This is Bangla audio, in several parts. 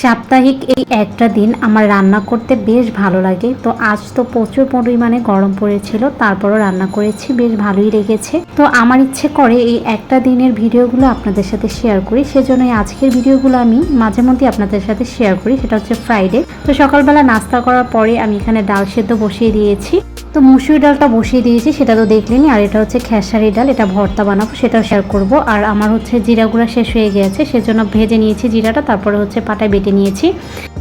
সাপ্তাহিক এই একটা দিন আমার রান্না করতে বেশ ভালো লাগে। তো আজ তো প্রচুর পরিমাণে গরম পড়েছিল, তারপরও রান্না করেছি, বেশ ভালোই লেগেছে। তো আমার ইচ্ছে করে এই একটা দিনের ভিডিওগুলো আপনাদের সাথে শেয়ার করি। সেজন্য এই আজকের ভিডিওগুলো আমি মাঝে মধ্যে আপনাদের সাথে শেয়ার করি, সেটা হচ্ছে ফ্রাইডে তো সকালবেলা নাস্তা করার পরে আমি এখানে ডাল সেদ্ধ বসিয়ে দিয়েছি। তো মুসুরি ডালটা বসিয়ে দিয়েছি, সেটা তো দেখলেনি আর এটা হচ্ছে খেসারি ডাল, এটা ভর্তা বানাবো, সেটাও শেয়ার করব। আর আমার হচ্ছে জিরা গুঁড়া শেষ হয়ে গেছে, সেজন্য ভেজে নিয়েছি জিরাটা, তারপরে হচ্ছে পাটায় বেটে নিয়েছি।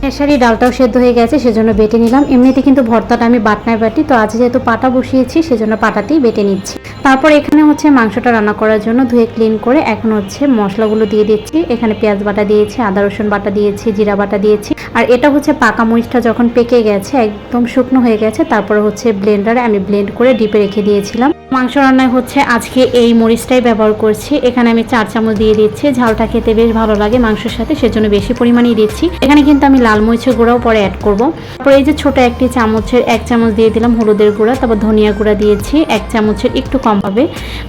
খেসারি ডালটাও সেদ্ধ হয়ে গেছে, সেজন্য বেটে নিলাম। এমনিতে কিন্তু ভর্তাটা আমি বাটনায় বাটি, তো আজ যেহেতু পাটা বসিয়েছি, সেজন্য পাটাতেই বেটে নিচ্ছি। তারপর এখানে হচ্ছে মাংসটা রান্না করার জন্য ধুয়ে ক্লিন করে এখন হচ্ছে মশলাগুলো দিয়ে দিচ্ছি। এখানে পেঁয়াজ বাটা দিয়েছি, আদা রসুন বাটা দিয়েছি, জিরা বাটা দিয়েছি। আর এটা হচ্ছে পাকা মরিচটা যখন পেকে গেছে, একদম শুকনো হয়ে গেছে, তারপরে হচ্ছে ব্লেন্ডারে আমি ব্লেন্ড করে ডিপে রেখে দিয়েছিলাম। মাংস রান্নায় হচ্ছে আজকে এই মরিচটাই ব্যবহার করছি। এখানে আমি চার চামচ দিয়ে দিচ্ছি। ঝালটা খেতে বেশ ভালো লাগে মাংসের সাথে, সেজন্য বেশি পরিমাণেই দিচ্ছি। এখানে কিন্তু আমি লাল মরিচের গুঁড়াও পরে অ্যাড করব। তারপরে এই যে ছোট একটি চামচের, এক চামচ দিয়ে দিলাম হলুদের গুঁড়া, তারপর ধনিয়া গুঁড়া দিয়েছি, এক চামচের একটু কম হবে।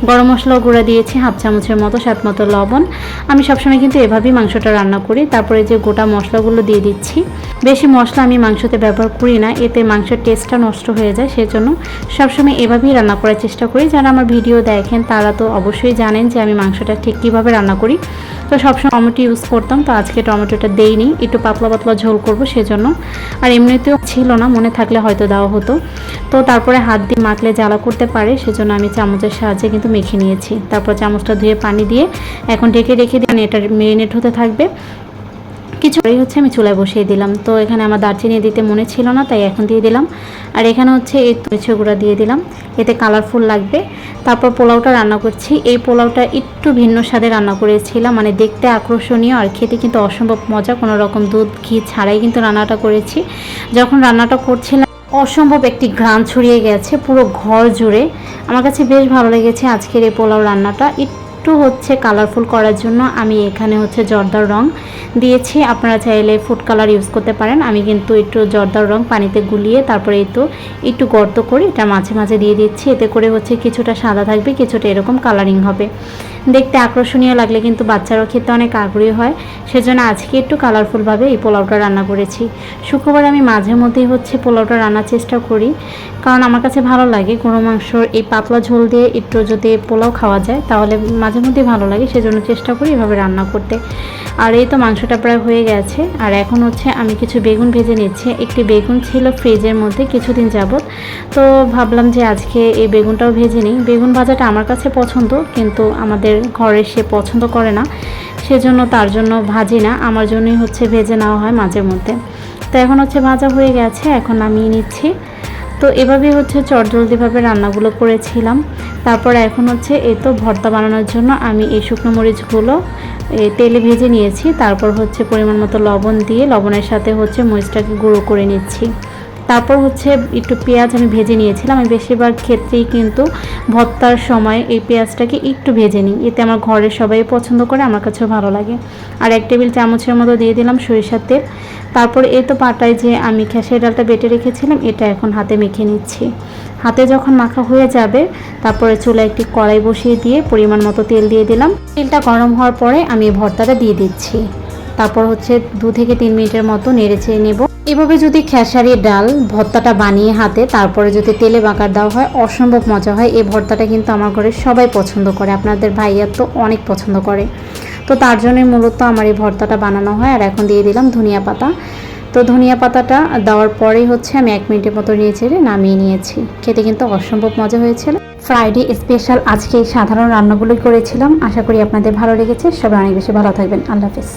গরম মশলা গুঁড়া দিয়েছি, হাফ চামচের মতো, স্বাদ মতো লবণ। আমি সবসময় কিন্তু এভাবেই মাংসটা রান্না করি। তারপরে যে গোটা মশলাগুলো দিয়ে দিচ্ছি। বেশি মশলা আমি মাংসতে ব্যবহার করি না, এতে মাংসের টেস্টটা নষ্ট হয়ে যায়, সেজন্য সবসময় এভাবেই রান্না করার চেষ্টা করি। যারা আমার ভিডিও দেখেন, তারা তো অবশ্যই জানেন যে আমি মাংসটা ঠিক কীভাবে রান্না করি। তো সবসময় টমেটো ইউজ করতাম, তো আজকে টমেটোটা দেইনি। একটু পাতলা পাতলা ঝোল করব সেজন্য। আর এমনিতেও ছিল না, মনে থাকলে হয়তো দেওয়া হতো। তো তারপরে হাত দিয়ে মাখলে জ্বালা করতে পারে, সেজন্য আমি চামচের সাহায্যে কিন্তু মেখে নিয়েছি। তারপর চামচটা ধুয়ে পানি দিয়ে এখন ঢেকে রেখে দিয়ে এটা মেরিনেট হতে থাকবে। কিছু হচ্ছে, আমি চুলায় বসিয়ে দিলাম। তো এখানে আমার দারচিনি দিতে মনে ছিল না, তাই এখন দিয়ে দিলাম। আর এখানে হচ্ছে এই তুলছে গুঁড়া দিয়ে দিলাম। এতে কালারফুল লাগবে। তারপর পোলাওটা রান্না করছি। এই পোলাওটা একটু ভিন্ন স্বাদে রান্না করেছিলাম মানে দেখতে আকর্ষণীয় আর খেতে কিন্তু অসম্ভব মজা। কোনো রকম দুধ, ঘি ছাড়াই কিন্তু রান্নাটা করেছি। যখন রান্নাটা করছিলাম, অসম্ভব একটি ঘ্রাণ ছড়িয়ে গেছে, পুরো ঘর জুড়ে। আমার কাছে বেশ ভালো লেগেছে আজকের এই পোলাও রান্নাটা। একটু হচ্ছে কালারফুল করার জন্য আমি এখানে হচ্ছে জর্দার রং দিয়েছি। আপনারা চাইলে ফুড কালার ইউজ করতে পারেন। আমি কিন্তু একটু জর্দার রং পানিতে গুলিয়ে তারপরে একটু একটু গর্ত করে এটা মাঝে মাঝে দিয়ে দিচ্ছি। এতে করে হচ্ছে কিছুটা সাদা থাকবে, কিছুটা এরকম কালারিং হবে। দেখতে আকর্ষণীয় লাগলে কিন্তু বাচ্চারাও খেতে অনেক আগ্রহী হয়। সেজন্য আজকে একটু কালারফুলভাবে এই পোলাওটা রান্না করেছি। শুক্রবার আমি মাঝে মধ্যেই হচ্ছে পোলাওটা রান্নার চেষ্টা করি। কারণ আমার কাছে ভালো লাগে গরু মাংসর এই পাতলা ঝোল দিয়ে একটু যদি পোলাও খাওয়া যায়, তাহলে মাঝে মধ্যেই ভালো লাগে। সেজন্য চেষ্টা করি এভাবে রান্না করতে। আর এই তো মাংসটা প্রায় হয়ে গেছে। আর এখন হচ্ছে আমি কিছু বেগুন ভেজে নিচ্ছি। একটি বেগুন ছিল ফ্রিজের মধ্যে কিছুদিন যাবত তো ভাবলাম যে আজকে এই বেগুনটাও ভেজে নিই। বেগুন ভাজাটা আমার কাছে পছন্দ, কিন্তু আমাদের ঘরে সে পছন্দ করে না, সেজন্য তার জন্য ভাজি না, আমার জন্যই হচ্ছে ভেজে নেওয়া হয় মাঝে মধ্যে। তো এখন হচ্ছে ভাজা হয়ে গেছে, এখন নামিয়ে নিচ্ছি। তো এভাবে হচ্ছে চটজলদিভাবে রান্নাগুলো করেছিলাম। তারপর এখন হচ্ছে এই তো ভর্তা বানানোর জন্য আমি এই শুকনো মরিচগুলো তেলে ভেজে নিয়েছি। তারপর হচ্ছে পরিমাণ মতো লবণ দিয়ে লবণের সাথে হচ্ছে মরিচটাকে গুঁড়ো করে নিচ্ছি। তারপর হচ্ছে একটু পেঁয়াজ আমি ভেজে নিয়েছিলাম। আমি বেশিরভাগ ক্ষেত্রেই কিন্তু ভর্তার সময় এই পেঁয়াজটাকে একটু ভেজে নিই। এতে আমার ঘরের সবাই পছন্দ করে, আমার কাছেও ভালো লাগে। আর এক টেবিল চামচের মতো দিয়ে দিলাম সরিষার তেল। তারপর এই তো পাটায় যে আমি খেসের ডালটা বেটে রেখেছিলাম, এটা এখন হাতে মেখে নিচ্ছি। হাতে যখন মাখা হয়ে যাবে, তারপরে চুলা একটি কড়াই বসিয়ে দিয়ে পরিমাণ মতো তেল দিয়ে দিলাম। তেলটা গরম হওয়ার পরে আমি ভর্তাটা দিয়ে দিচ্ছি। তারপর হচ্ছে দু থেকে তিন মিনিটের মতো নেড়ে চেড়ে নেব। এভাবে যদি খেসারি, ডাল, ভর্তাটা বানিয়ে হাতে তারপরে যদি তেলে বাঁকার দেওয়া হয়, অসম্ভব মজা হয়। এই ভর্তাটা কিন্তু আমার ঘরে সবাই পছন্দ করে। আপনাদের ভাইয়া তো অনেক পছন্দ করে। তো তার জন্যই মূলত আমার এই ভর্তাটা বানানো হয়। আর এখন দিয়ে দিলাম ধনিয়া পাতা। তো ধনিয়া পাতাটা দেওয়ার পরেই হচ্ছে আমি এক মিনিটের মতো নিয়ে চেড়ে নামিয়ে নিয়েছি। খেতে কিন্তু অসম্ভব মজা হয়েছিল। ফ্রাইডে স্পেশাল আজকে এই সাধারণ রান্নাগুলোই করেছিলাম। আশা করি আপনাদের ভালো লেগেছে। সবাই অনেক বেশি ভালো থাকবেন। আল্লাহ হাফিজ।